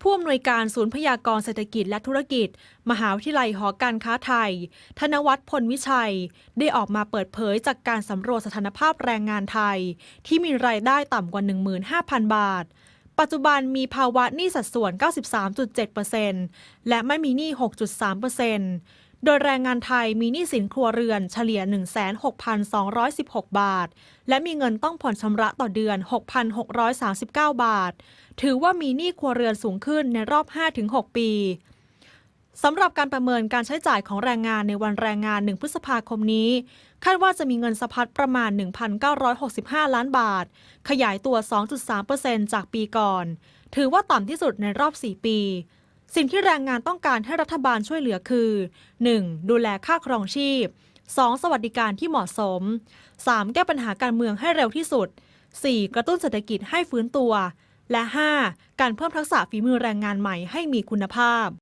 ผู้อำนวยการศูนย์พยากรเศรษฐกิจและธุรกิจ มหาวิทยาลัยหอการค้าไทย ธนวัฒน์พลวิชัย ได้ออกมาเปิดเผยจากการสำรวจสถานภาพแรงงานไทย ที่มีรายได้ต่ำกว่า 15,000 บาท ปัจจุบันมีภาวะหนี้สัดส่วน 93.7%และไม่มีหนี้ 6.3% โดยแรงงานไทยมีหนี้สินครัวเรือนเฉลี่ย 16,216 บาท และมีเงินต้องผ่อนชำระต่อเดือน 6,639 บาท ถือว่ามีหนี้ครัวเรือนสูงขึ้นในรอบ 5-6 ปีสำหรับการประเมินการใช้จ่ายของแรงงานในวันแรงงาน 1 พฤษภาคมนี้ คาดว่าจะมีเงินสะพัดประมาณ 1,965 ล้านบาท ขยายตัว 2.3%จากปีก่อน ถือว่าต่ำที่สุดในรอบ 4 ปี สิ่งที่แรงงานต้องการให้รัฐบาลช่วยเหลือคือ 1. ดูแลค่าครองชีพ 2. สวัสดิการที่เหมาะสม 3. แก้ปัญหาการเมืองให้เร็วที่สุด 4. กระตุ้นเศรษฐกิจให้ฟื้นตัว และ 5. การเพิ่มทักษะฝีมือแรงงานใหม่ให้มีคุณภาพ